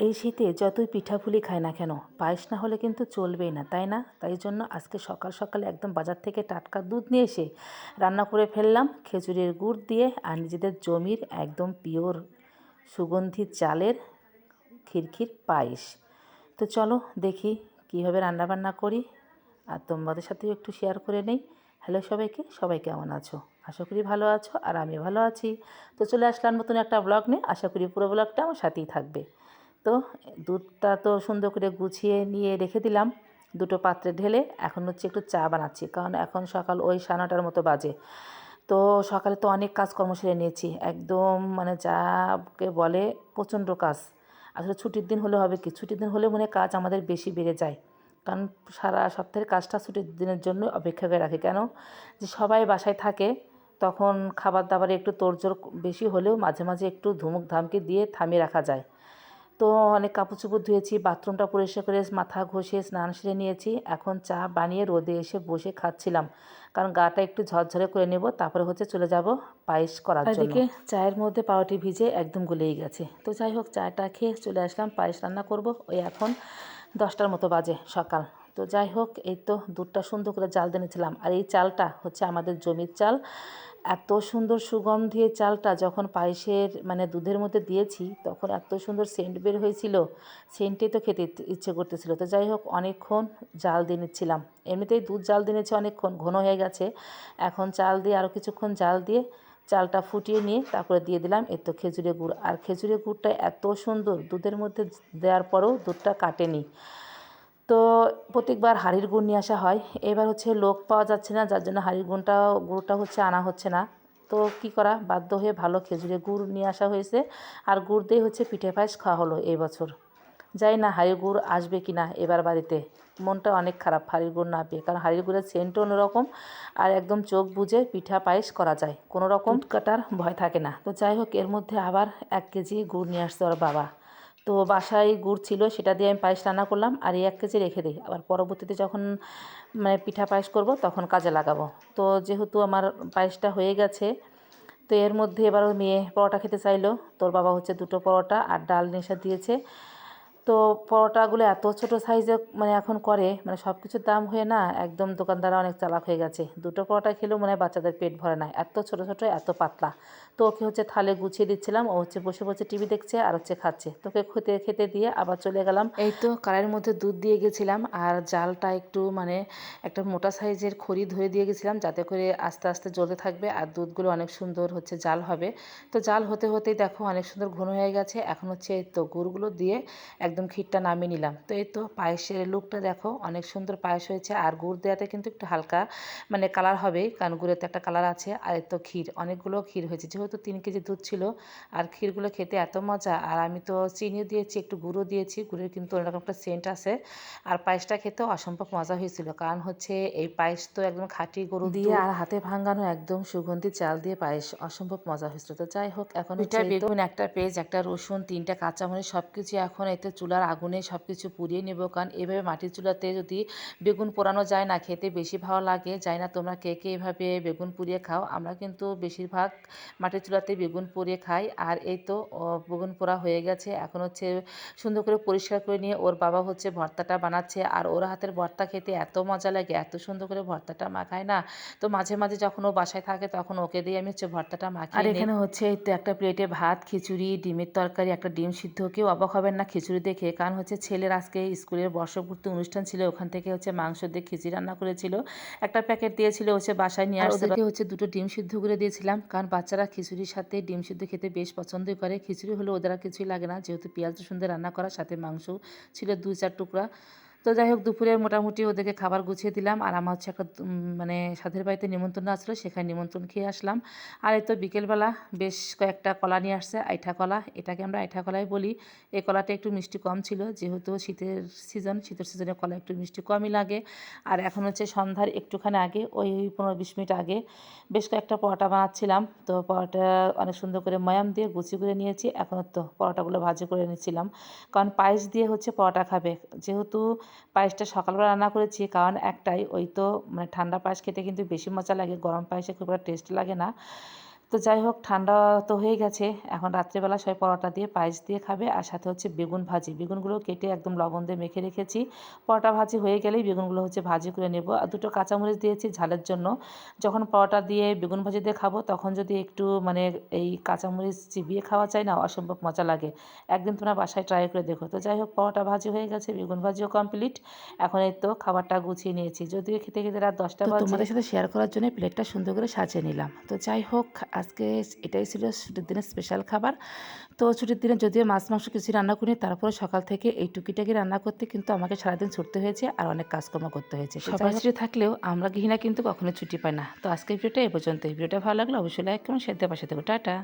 এই শীতে যতই পিঠাপুলি খায় না কেন, পায়েস না হলে কিন্তু চলবেই না, তাই না? তাই জন্য আজকে সকাল সকালে একদম বাজার থেকে টাটকা দুধ নিয়ে এসে রান্না করে ফেললাম, খেজুরের গুড় দিয়ে আর নিজেদের জমির একদম পিওর সুগন্ধি চালের খিরখির পায়েস। তো চলো দেখি কীভাবে রান্নাবান্না করি আর তোমাদের সাথেও একটু শেয়ার করে নেই। হ্যালো সবাইকে, সবাই কেমন আছো? আশা করি ভালো আছো আর আমি ভালো আছি। তো চলে আসলাম নতুন একটা ব্লগ নিয়ে, আশা করি পুরো ব্লগটা আমার সাথেই থাকবে। তো, দুধটা তো সুন্দর করে গুছিয়ে নিয়ে রেখে দিলাম। দুটো পাত্রে ঢেলে এখন হচ্ছে একটু চা বানাচ্ছি, কারণ এখন সকাল ওই সাড়ে মতো বাজে। তো সকালে তো অনেক কাজকর্ম সেরে নিয়েছি, একদম মানে যাকে বলে প্রচণ্ড কাজ। আসলে ছুটির দিন হলে হবে কি, ছুটির দিন হলে মনে কাজ আমাদের বেশি বেড়ে যায়। কারণ সারা সপ্তাহের কাজটা ছুটির দিনের জন্য অপেক্ষা করে রাখে। কেন? যে সবাই বাসায় থাকে, তখন খাবার দাবারে একটু তোড়জোড় বেশি হলেও মাঝে মাঝে একটু ধুমুক ধামকে দিয়ে থামিয়ে রাখা যায়। তো অনেক কাপড় চোপড় ধুয়েছি, বাথরুমটা পরিষ্কার করে মাথা ঘষে স্নান সেরে নিয়েছি। এখন চা বানিয়ে রোদে এসে বসে খাচ্ছিলাম। কারণ গাটা একটু ঝরঝরে করে নেব, তারপরে হচ্ছে চলে যাব পায়েস করার জন্য। এদিকে চায়ের মধ্যে পাউরুটি ভিজে একদম গলেই গেছে। তো যাই হোক, চাটা খেয়ে চলে আসলাম, পায়েস রান্না করব। ওই এখন দশটার মতো বাজে সকাল। তো যাই হোক, এই তো দুধটা সুন্দর করে জাল দিয়েছিলাম আর এই চালটা হচ্ছে আমাদের জমির চাল। এত সুন্দর সুগন্ধি চালটা যখন পায়েসের মানে দুধের মধ্যে দিয়েছি, তখন এত সুন্দর সেন্ট বের হয়েছিল। সেন্টে তো খেতে ইচ্ছে করতেছিল। তো যাই হোক, অনেকক্ষণ জাল দিয়ে নিচ্ছিলাম। এমনিতেই দুধ জাল দিয়ে নিচ্ছে অনেকক্ষণ, ঘন হয়ে গেছে। এখন চাল দিয়ে আরও কিছুক্ষণ জাল দিয়ে চালটা ফুটিয়ে নিয়ে তারপরে দিয়ে দিলাম এর তো খেজুরের গুড়। আর খেজুরের গুড়টা এত সুন্দর, দুধের মধ্যে দেওয়ার পরেও দুধটা কাটেনি। তো প্রত্যেকবার হাঁড়ির গুড় নিয়ে আসা হয়। এবার হচ্ছে লোক পাওয়া যাচ্ছে না যার জন্য হাড়ির গুড়টা গুড়টা হচ্ছে আনা হচ্ছে না। তো কি করা? বাধ্য হয়ে ভালো খেজুরের গুড় নিয়ে আসা হয়েছে। আর গুড় দিয়ে হচ্ছে পিঠে পায়েস খাওয়া হলো এই বছর। যাই না হাড়ির গুড় আসবে কি না এবার বাড়িতে। মনটা অনেক খারাপ হাড়ির গুড় না পেয়ে। কারণ হাড়ির গুড়ের সেন্টও অন্যরকম আর একদম চোখ বুঝে পিঠা পায়েস করা যায়। কোনো রকম কাটার ভয় থাকে না। তো যাই হোক এর মধ্যে আবার এক কেজি গুড় নিয়ে আসছে ওর বাবা। তো বাসায় গুড় ছিল, সেটা দিয়ে আমি পায়েস রান্না করলাম। আর এই এক কেজি রেখে দিই। আবার পরবর্তীতে যখন মানে পিঠা পায়েস করব, তখন কাজে লাগাবো। তো যেহেতু আমার পায়েসটা হয়ে গেছে, তো এর মধ্যে এবার মেয়ে পরোটা খেতে চাইলো। তোর বাবা হচ্ছে দুটো পরোটা আর ডাল নেশা দিয়েছে। তো পরোটাগুলো এত ছোট সাইজে মানে এখন করে মানে সব কিছুর দাম হয়ে না একদম দোকানদাররা অনেক চালাক হয়ে গেছে। দুটো পরোটা খেলেও মনে হয় বাচ্চাদের পেট ভরে না। এত ছোট ছোট, এত পাতলা। তো ওকে হচ্ছে থালে গুছিয়ে দিচ্ছিলাম। ও হচ্ছে বসে বসে টিভি দেখছে আর হচ্ছে খাচ্ছে। তোকে খেতে খেতে দিয়ে আবার চলে গেলাম। এই তো কড়াইয়ের মধ্যে দুধ দিয়ে গেছিলাম আর জালটা একটু মানে একটা মোটা সাইজের খড়ি ধরে দিয়ে গেছিলাম যাতে করে আস্তে আস্তে জ্বলতে থাকবে আর দুধগুলো অনেক সুন্দর হচ্ছে জাল হবে। তো জাল হতে হতেই দেখো অনেক সুন্দর ঘন হয়ে গেছে। এখন হচ্ছে এই তো গুড়গুলো দিয়ে একদম ক্ষীরটা নামিয়ে নিলাম। তো এই তো পায়েসের লুকটা দেখো অনেক সুন্দর পায়েস হয়েছে। আর গুড় দেওয়াতে কিন্তু একটু হালকা মানে কালার হবে কারণ গুড়ের তো একটা কালার আছে। আর তো ক্ষীর অনেকগুলো ক্ষীর হয়েছে। যেহেতু তিন কেজি দুধ ছিল আর ক্ষীরগুলো খেতে এত মজা আর আমি তো চিনিও দিয়েছি একটু গুঁড়ো দিয়েছি। গুড়ের কিন্তু অন্যরকম একটা সেন্ট আছে। আর পায়েসটা খেতেও অসম্ভব মজা হয়েছিল কারণ হচ্ছে এই পায়েস তো একদম খাঁটি গরু দিয়ে আর হাতে ভাঙানো একদম সুগন্ধি চাল দিয়ে পায়েস অসম্ভব মজা হয়েছিল। তো যাই হোক এখন দুইটা বেগুন একটা পেঁয়াজ একটা রসুন তিনটা কাঁচামরিচ সব কিছু এখন এতে চুলার আগুনে সব কিছু পুড়িয়ে নেব। কারণ এভাবে মাটির চুলাতে যদি বেগুন পোড়ানো যায় না খেতে বেশি ভালো লাগে যায় না তোমরা কে কে এভাবে বেগুন পুড়িয়ে খাও। আমরা কিন্তু বেশিরভাগ মাটির চুলাতে বেগুন পুড়িয়ে খাই। আর এই তো বেগুন পোড়া হয়ে গেছে। এখন হচ্ছে সুন্দর করে পরিষ্কার করে নিয়ে ওর বাবা হচ্ছে ভর্তাটা বানাচ্ছে। আর ওর হাতের ভর্তা খেতে এত মজা লাগে এত সুন্দর করে ভর্তাটা মাখায় না। তো মাঝে মাঝে যখন ও বাসায় থাকে তখন ওকে দিয়ে আমি হচ্ছে ভর্তাটা মাখি আর এখানে হচ্ছে তো একটা প্লেটে ভাত খিচুড়ি ডিমের তরকারি একটা ডিম সিদ্ধ। কেউ অবাক হবেন না খিচুড়ি দেখে কারণ হচ্ছে ছেলের আজকে স্কুলের বর্ষপূর্তি অনুষ্ঠান ছিল ওখান থেকে হচ্ছে মাংস দিয়ে খিচুড়ি রান্না করেছিল। একটা প্যাকেট দিয়েছিল হচ্ছে বাসায় নিয়ে আসতে হচ্ছে দুটো ডিম সিদ্ধ করে দিয়েছিলাম কারণ বাচ্চারা খিচুড়ির সাথে ডিম সিদ্ধ খেতে বেশ পছন্দই করে। খিচুড়ি হলে ওদের আর কিছুই লাগে না যেহেতু পেঁয়াজ রসুন দিয়ে রান্না করা সাথে মাংস ছিল দু চার টুকরা। তো যাই হোক, দুপুরে মোটামুটি ওদেরকে খাবার গুছিয়ে দিলাম আর আমার হচ্ছে একটা মানে সাধের বাড়িতে নিমন্ত্রণ আসলো, সেখানে নিমন্ত্রণ খেয়ে আসলাম। আর এই তো বিকেলবেলা বেশ কয়েকটা কলা নিয়ে আসছে, আইঠা কলা। এটাকে আমরা আইঠা কলাই বলি। এই কলাটা একটু মিষ্টি কম ছিল, যেহেতু শীতের সিজন শীতের সিজনে কলা একটু মিষ্টি কমই লাগে। আর এখন হচ্ছে সন্ধ্যার একটুখানি আগে, ওই পনেরো বিশ মিনিট আগে বেশ কয়েকটা পরোটা বানাচ্ছিলাম। তো পরোটা অনেক সুন্দর করে ময়াম দিয়ে গুছি করে নিয়েছি। এখন তো পরোটাগুলো ভাজি করে নিচ্ছিলাম। কারণ পায়েস দিয়ে হচ্ছে পরোটা খাবে। যেহেতু পায়েসটা সকালবেলা রান্না করেছি, কারণ একটাই ওই তো মানে ঠান্ডা পায়েস খেতে কিন্তু বেশি মজা লাগে, গরম পায়েসে খুব একটা টেস্ট লাগে না। তো যাই হোক ঠান্ডা তো হয়ে গেছে। এখন রাত্রেবেলা সবাই পরোটা দিয়ে পায়েস দিয়ে খাবে আর সাথে হচ্ছে বেগুন ভাজি। বেগুনগুলো কেটে একদম লবণ দিয়ে মেখে রেখেছি। পরোটা ভাজি হয়ে গেলেই বেগুনগুলো হচ্ছে ভাজি করে নেব। আর দুটো কাঁচামরিচ দিয়েছি ঝালের জন্য। যখন পরোটা দিয়ে বেগুন ভাজি দিয়ে খাব তখন যদি একটু মানে এই কাঁচামরিচ চিবিয়ে খাওয়া যায় না অসম্ভব মজা লাগে। একদিন তোমরা বাসায় ট্রাই করে দেখো। তো যাই হোক পরোটা ভাজি হয়ে গেছে বেগুন ভাজিও কমপ্লিট এখন এই তো খাবারটা গুছিয়ে নিয়েছি। যদিও খেতে খেতে রাত দশটা তোমাদের সাথে শেয়ার করার জন্য প্লেটটা সুন্দর করে সাজিয়ে নিলাম। তো যাই হোক আজকে এটাই ছিল ছুটির দিনের স্পেশাল খাবার। তো ছুটির দিনে যদিও মাছ মাংস কিছু রান্না করি তারপরে সকাল থেকে এই টুকিটাকি রান্না করতে কিন্তু আমাকে সারাদিন ছুটতে হয়েছে আর অনেক কাজকর্ম করতে হয়েছে। সবাই ছুটি থাকলেও আমরা গৃহিণা কিন্তু কখনো ছুটি পাই না। তো আজকে ভিডিওটা এ পর্যন্ত ভিডিওটা ভালো লাগলে অবশ্যই লাইক করুন সেদ্ধ পাশে দেবো টাটা।